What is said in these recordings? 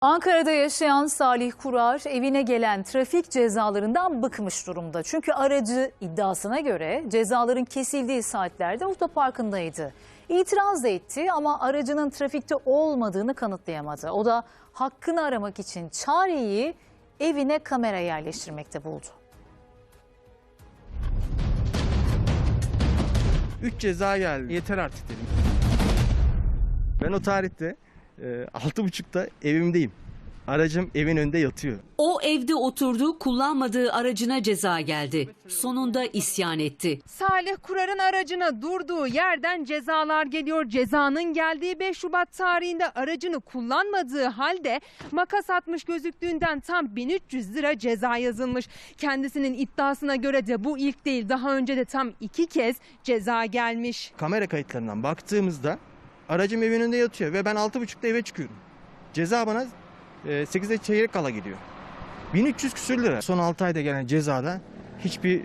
Ankara'da yaşayan Salih Kurar evine gelen trafik cezalarından bıkmış durumda. Çünkü aracı iddiasına göre cezaların kesildiği saatlerde otoparkındaydı. İtiraz da etti ama aracının trafikte olmadığını kanıtlayamadı. O da hakkını aramak için çareyi evine kamera yerleştirmekte buldu. 3 ceza geldi. Yeter artık dedim. Ben o tarihte e, 6.30'da evimdeyim. Aracım evin önünde yatıyor. O evde oturdu, kullanmadığı aracına ceza geldi. Sonunda isyan etti. Salih Kurar'ın aracına durduğu yerden cezalar geliyor. Cezanın geldiği 5 Şubat tarihinde aracını kullanmadığı halde makas atmış gözüktüğünden tam 1300 lira ceza yazılmış. Kendisinin iddiasına göre de bu ilk değil daha önce de tam iki kez ceza gelmiş. Kamera kayıtlarından baktığımızda aracım evin önünde yatıyor ve ben 6.30'da eve çıkıyorum. Ceza bana e, 8'de çeyrek kala geliyor. 1300 küsür lira. Son 6 ayda gelen cezada hiçbir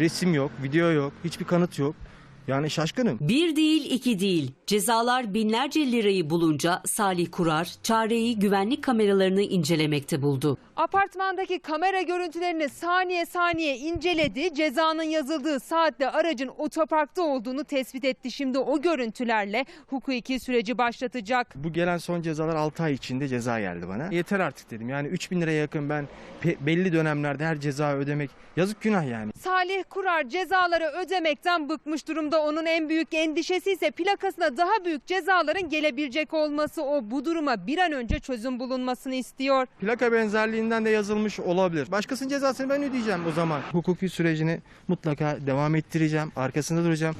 resim yok, video yok, hiçbir kanıt yok. Yani şaşkınım. Bir değil iki değil. Cezalar binlerce lirayı bulunca Salih Kurar çareyi güvenlik kameralarını incelemekte buldu. Apartmandaki kamera görüntülerini saniye saniye inceledi. Cezanın yazıldığı saatte aracın otoparkta olduğunu tespit etti. Şimdi o görüntülerle hukuki süreci başlatacak. Bu gelen son cezalar 6 ay içinde ceza geldi bana. Yeter artık dedim. Yani 3000 liraya yakın ben pe- belli dönemlerde her ceza ödemek yazık günah yani. Salih Kurar cezaları ödemekten bıkmış durumda. Onun en büyük endişesi ise plakasına daha büyük cezaların gelebilecek olması. O bu duruma bir an önce çözüm bulunmasını istiyor. Plaka benzerliğinden de yazılmış olabilir. Başkasının cezasını ben ödeyeceğim o zaman. Hukuki sürecini mutlaka devam ettireceğim. Arkasında duracağım.